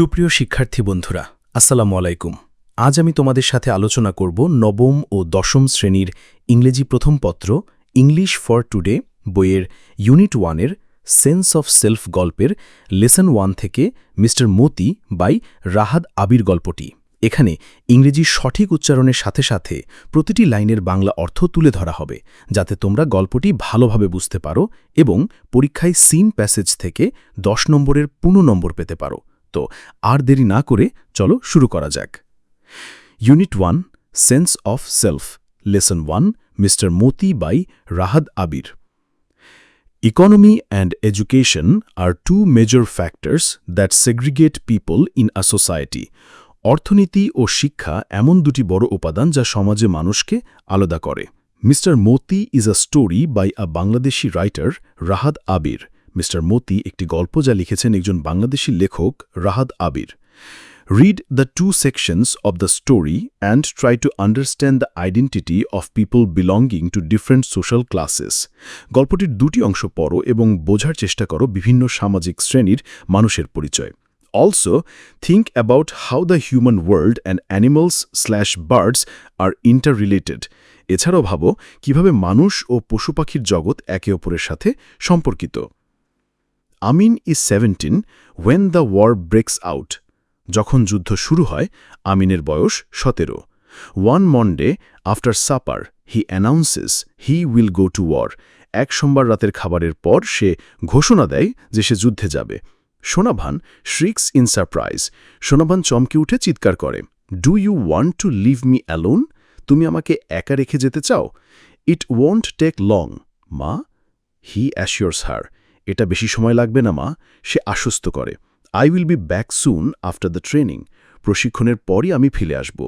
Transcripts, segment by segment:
সুপ্রিয় শিক্ষার্থী বন্ধুরা, আসসালামু আলাইকুম। আজ আমি তোমাদের সাথে আলোচনা করব নবম ও দশম শ্রেণির ইংরেজি প্রথম পত্র ইংলিশ ফর টুডে বইয়ের ইউনিট ওয়ানের সেন্স অফ সেলফ গল্পের লেসন ওয়ান থেকে মিস্টার মতি বাই রাহাদ আবির গল্পটি। এখানে ইংরেজি সঠিক উচ্চারণের সাথে সাথে প্রতিটি লাইনের বাংলা অর্থ তুলে ধরা হবে, যাতে তোমরা গল্পটি ভালোভাবে বুঝতে পারো এবং পরীক্ষায় সিন প্যাসেজ থেকে দশ নম্বরের পূর্ণ নম্বর পেতে পারো। তো আর দেরি না করে চলো শুরু করা যাক। Unit one sense of self lesson one mister Moti by Rahad Abir Economy and education are two major factors that segregate people in a society. অর্থনীতি ও শিক্ষা এমন দুটি বড় উপাদান যা সমাজে মানুষকে আলাদা করে। Mister Moti is a story by a Bangladeshi writer Rahad Abir me Moti একটি গল্প যা লিখেছেন একজন বাংলাদেশী লেখক Rahad Abir. Read the two sections of the story and try to understand the identity of people belonging to different social classes গল্পটির দুটি অংশ পড়ো এবং বোঝার চেষ্টা করো বিভিন্ন সামাজিক শ্রেণির মানুষের পরিচয়। Also think about how the human world and animals slash birds are interrelated এছাড়াও ভাবো কীভাবে মানুষ ও পশুপাখির জগৎ একে অপরের সাথে সম্পর্কিত। Amin is seventeen when the war breaks out যখন যুদ্ধ শুরু হয়, আমিনের বয়স সতেরো। One Monday after supper he announces he will go to war এক সোমবার রাতের খাবারের পর সে ঘোষণা দেয় যে সে যুদ্ধে যাবে। সোনাভান শ্রিক্স ইন সারপ্রাইজ সোনাভান চমকে উঠে চিৎকার করে do you want to leave me alone তুমি আমাকে একা রেখে যেতে চাও? ইট ওয়ন্ট টেক লং মা? হি অ্যাসিওর্স হার এটা বেশি সময় লাগবে না, মা। সে আশ্বস্ত করে। I will be back soon after the training প্রশিক্ষণের পরই আমি ফিরে আসব।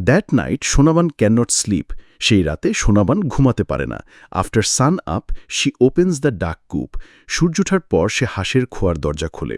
That night Sonaban can not sleep সেই রাতে সোনাবান ঘুমাতে পারে না। After sun up she opens the duck coop সূর্য ওঠার পর সে হাঁসের খোয়ার দরজা খোলে।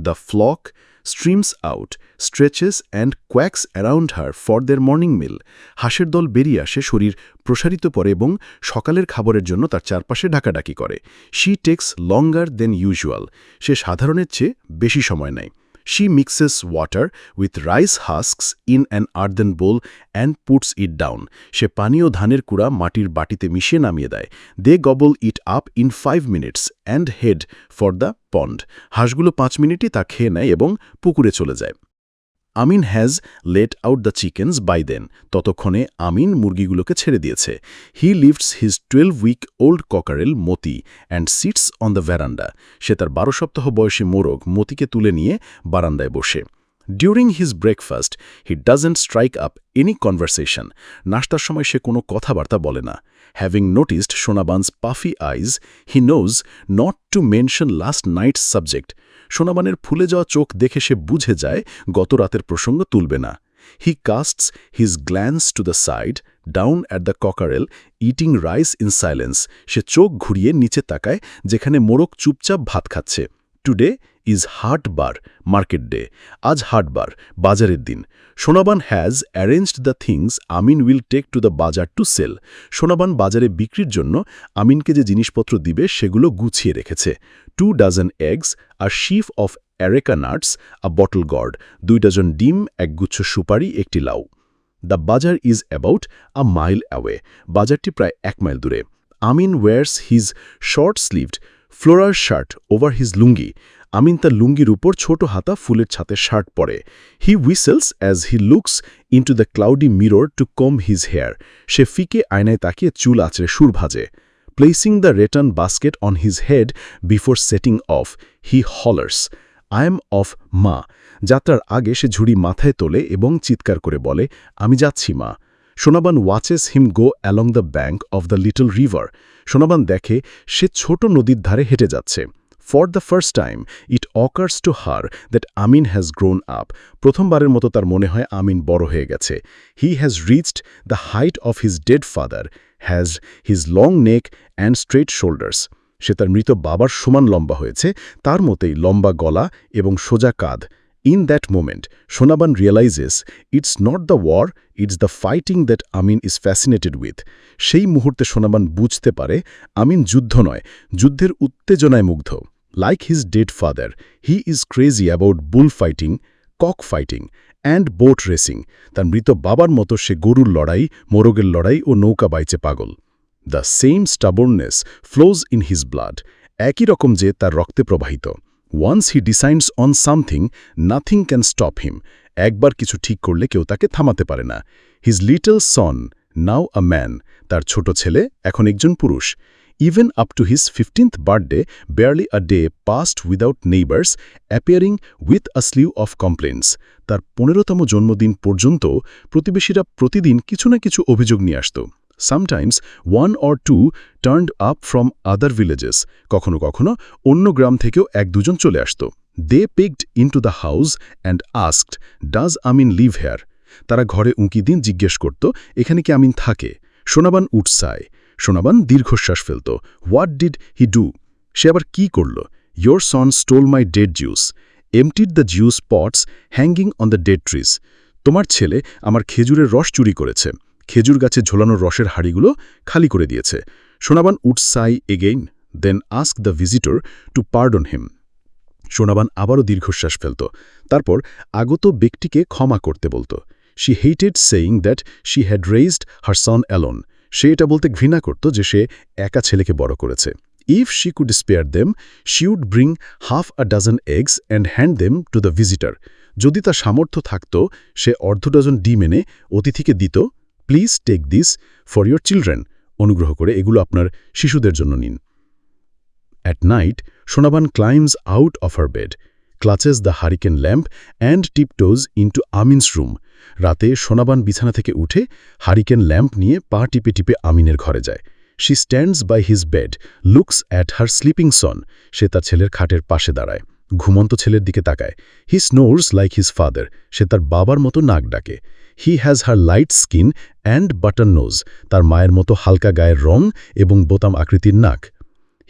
The flock streams out, stretches and quacks around her for their morning meal হাঁসের দল বেরিয়ে আসে শরীর প্রসারিত পরে এবং সকালের খাবারের জন্য তার চারপাশে ঢাকাডাকি করে। She takes longer than usual সে সাধারণের চেয়ে বেশি সময় নেয়। She mixes water with rice husks in an earthen bowl and puts it down. সে পানীয় ধানের কুড়া মাটির বাটিতে মিশিয়ে নামিয়ে দেয়। They gobble it up in five minutes and head for the pond হাঁসগুলো পাঁচ মিনিটই তা খেয়ে নেয় এবং পুকুরে চলে যায়। Amin has let out the chickens by then ততক্ষণে আমিন মুরগিগুলোকে ছেড়ে দিয়েছে। He lifts his twelve week old cockerel Moti and sits on the veranda সে তার বারো সপ্তাহ বয়সী মোরগ, মতিকে তুলে নিয়ে বারান্দায় বসে। During his breakfast he doesn't strike up any conversation নাস্তার সময় সে কোনো কথাবার্তা বলে না। Having noticed Sonaban's puffy eyes he knows not to mention last night's subject সোনাবানের ফুলে যাওয়া চোখ দেখে সে বুঝে যায় গত রাতের প্রসঙ্গ তুলবে না। He casts his glance to the side down at the cockerel eating rice in silence সে চোখ ঘুরিয়ে নিচে তাকায়, যেখানে মোরক চুপচাপ ভাত খাচ্ছে। টুডে ইজ হাট বার মার্কেট ডে আজ হাট বার বাজারের দিন। Sonaban has arranged the things Amin will take to the bazaar to sell Sonaban বাজারে বিক্রির জন্য আমিনকে যে জিনিসপত্র দিবে, সেগুলো গুছিয়ে রেখেছে। Two dozen eggs a sheaf of areca nuts a bottle gourd দুই ডজন ডিম, একগুচ্ছ সুপারি, একটি লাউ। The bazaar is about a mile away বাজারটি প্রায় এক মাইল দূরে। Amin wears his short sleeved floral shirt over his lungi. Amin তার লুঙ্গির উপর ছোট হাতা ফুলের ছাতে শার্ট পরে। He whistles as he looks into the cloudy mirror to comb his hair সে ফিকে আয়নায় তাকিয়ে চুল আছড়ে সুর ভাজে। Placing the rattan basket on his head before setting off he hollers I am off মা যাত্রার আগে সে ঝুড়ি মাথায় তোলে এবং চিৎকার করে বলে, আমি যাচ্ছি, মা। Sonaban watches him go along the bank of the little river Sonaban দেখে সে ছোট নদীর ধারে হেঁটে যাচ্ছে। For the first time it occurs to her that Amin has grown up প্রথমবারের মতো তার মনে হয় আমিন বড় হয়ে গেছে। He has reached the height of his dead father has his long neck and straight shoulders সে তার মৃত বাবার সমান লম্বা হয়েছে, তার মতেই লম্বা গলা এবং সোজা কাঁধ। In that moment Sonaban realises it's not the war it's the fighting that Amin is fascinated with সেই মুহূর্তে সোনাবান বুঝতে পারে, আমিন যুদ্ধ নয়, যুদ্ধের উত্তেজনায় মুগ্ধ। Dead father he is crazy about bull fighting cock fighting and boat racing তার মৃত বাবার মতো সে গরুর লড়াই, মোরগের লড়াই ও নৌকা বাইচে পাগল। The same stubbornness flows in his blood একই রকম যে তার রক্তে প্রবাহিত। Once he decides on something nothing can stop him একবার কিছু ঠিক করলে কেউ তাকে থামাতে পারে না। His little son now a man তার ছোট ছেলে, এখন একজন পুরুষ। Even up to his fifteenth birthday barely a day passed without neighbours appearing with a slew of complaints তার পনেরোতম জন্মদিন পর্যন্ত প্রতিবেশীরা প্রতিদিন কিছু না কিছু অভিযোগ নিয়ে আসত। Sometimes one or two turned up from other villages কখনো কখনো অন্য গ্রাম থেকেও এক দুজন চলে আসত। They peeked into the house and asked does Amin live here তারা ঘরে উঁকি দিন জিজ্ঞেস করত, এখানে কি আমিন থাকে? সোনাবান উৎসায় সোনাবান দীর্ঘশ্বাস ফেলত। হোয়াট ডিড হি ডু সে আবার কি করল? Your son stole my date juice emptied the juice pots hanging on the date trees তোমার ছেলে আমার খেজুরের রস চুরি করেছে। খেজুর গাছে ঝোলানো রসের হাড়িগুলো খালি করে দিয়েছে। Sonaban would sigh again then ask the visitor to pardon him Sonaban আবারও দীর্ঘশ্বাস ফেলত। তারপর আগত ব্যক্তিকে ক্ষমা করতে বলত। She hated saying that she had raised her son alone সে এটা বলতে ঘৃণা করত যে সে একা ছেলেকে বড় করেছে। If she could spare them she would bring half a dozen eggs and hand them to the visitor যদি তার সামর্থ্য থাকত, সে অর্ধ ডজন ডিম এনে অতিথিকে দিত please take this for your children অনুগ্রহ করে এগুলো আপনার শিশুদের জন্য নিন। At night Sonaban climbs out of her bed clutches the hurricane lamp and tiptoes into Amin's room রাতে সোনাবান বিছানা থেকে উঠে হারিকেন ল্যাম্প নিয়ে পা টিপে টিপে আমিনের ঘরে যায়। She stands by his bed looks at her sleeping son সে তার ছেলের খাটের পাশে দাঁড়ায়, ঘুমন্ত ছেলের দিকে তাকায়। He snores like his father সে তার বাবার মতো নাক ডাকে। He has her light skin and button nose তার মায়ের মতো হালকা গায়ের রং এবং বোতাম আকৃতির নাক।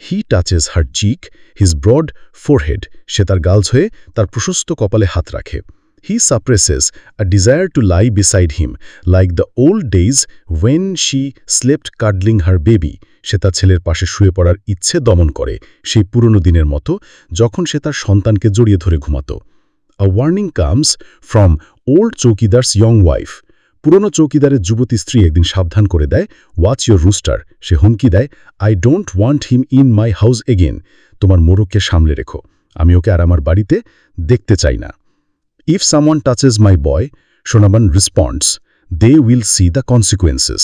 He touches her cheek his broad forehead সে তার গালস হয়ে তার প্রশস্ত কপালে হাত রাখে। He suppresses a desire to lie beside him like the old days when she slept cuddling her baby সে তার ছেলের পাশে শুয়ে পড়ার ইচ্ছে দমন করে, সেই পুরনো দিনের মতো, যখন সে তার সন্তানকে জড়িয়ে ধরে ঘুমাত। A warning comes from old chowkidar's young wife পুরনো চৌকিদারের যুবতী স্ত্রী একদিন সাবধান করে দেয় ওয়াচ ইয়োর রুস্টার সে হুমকি দেয় I don't want him in my house again তোমার মোরগকে সামলে রেখো, আমি ওকে আর আমার বাড়িতে দেখতে চাই না। If someone touches my boy Sonaban responds they will see the consequences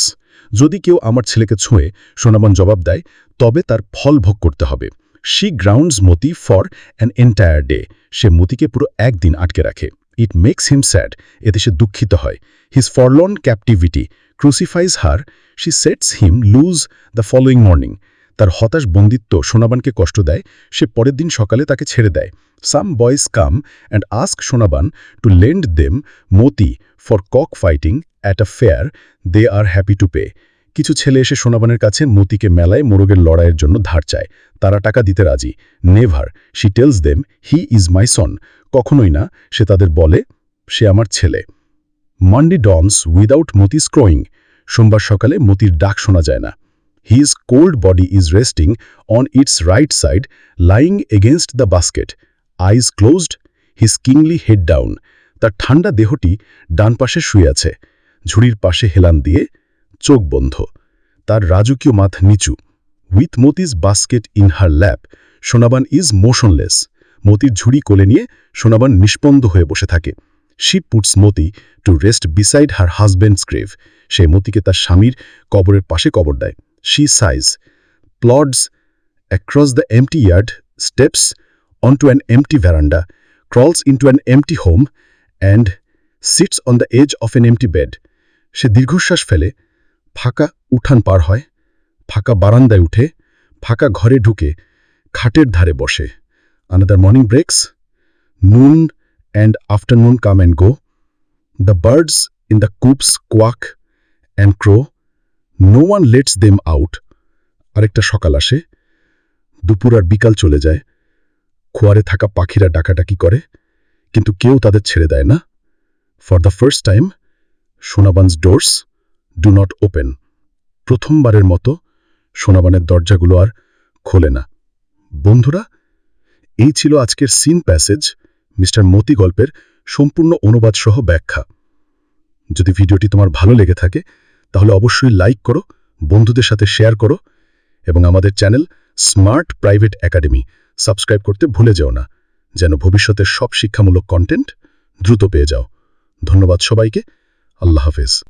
যদি কেউ আমার ছেলেকে ছুঁয়ে সোনাবান জবাব দেয়, তবে তার ফল ভোগ করতে হবে। She grounds Moti for an entire day সে মতিকে পুরো একদিন আটকে রাখে। ইট মেক্স হিম স্যাড এতে সে দুঃখিত হয়। His forlorn captivity crucifies her she sets him loose the following morning তার হতাশ বন্দিত্ব সোনাবানকে কষ্ট দেয়, সে পরের দিন সকালে তাকে ছেড়ে দেয়। Some boys come and ask Sonaban to lend them Moti for cock fighting at a fair they are happy to pay কিছু ছেলে এসে সোনাবানের কাছে মতিকে মেলায় মোরগের লড়াইয়ের জন্য ধার চায়। তারা টাকা দিতে রাজি। Never she tells them he is my son কখনোই না, সে তাদের বলে, সে আমার ছেলে। Monday dawns without Moti crowing সোমবার সকালে মতির ডাক শোনা যায় না। His cold body is resting on its right side lying against the basket eyes closed his kingly head down তার ঠান্ডা দেহটি ডান পাশে শুয়ে আছে। ঝুড়ির পাশে হেলান দিয়ে চোখ বন্ধ। তার রাজকীয় মাথ নিচু। With Moti's basket in her lap Sonaban is motionless. মতির ঝুড়ি কোলে নিয়ে সোনাবান নিষ্পন্দ হয়ে বসে থাকে। She puts Moti to rest beside her husband's grave. সে মতিকে তার স্বামীর কবরের পাশে কবর দেয়। She sighs plods across the empty yard steps onto an empty veranda, crawls into an empty home, and sits on the edge of an empty bed. সে দীর্ঘশ্বাস ফেলে। ফাঁকা উঠান পার হয়, ফাঁকা বারান্দায় উঠে, ফাঁকা ঘরে ঢুকে খাটের ধারে বসে। Another morning breaks noon and afternoon come and go the birds in the coops quack and crow no one lets them out আরেকটা সকাল আসে, দুপুর আর বিকাল চলে যায়, খোয়ারে থাকা পাখিরা ডাকাডাকি করে, কিন্তু কেউ তাদের ছেড়ে দেয় না। For the first time Sonaban's doors do not open প্রথমবারের মতো সোনাবানের দরজাগুলো আর খোলে না। বন্ধুরা, এই ছিল আজকের সিন প্যাসেজ মিস্টার মতি গল্পের সম্পূর্ণ অনুবাদ সহ ব্যাখ্যা। যদি ভিডিওটি তোমার ভালো লেগে থাকে, তাহলে অবশ্যই লাইক করো, বন্ধুদের সাথে শেয়ার করো, এবং আমাদের channel Smart Private Academy subscribe করতে ভুলে যেও না, যেন ভবিষ্যতের সব শিক্ষামূলক কন্টেন্ট দ্রুত পেয়ে যাও। ধন্যবাদ সবাইকে। আল্লাহ হাফেজ।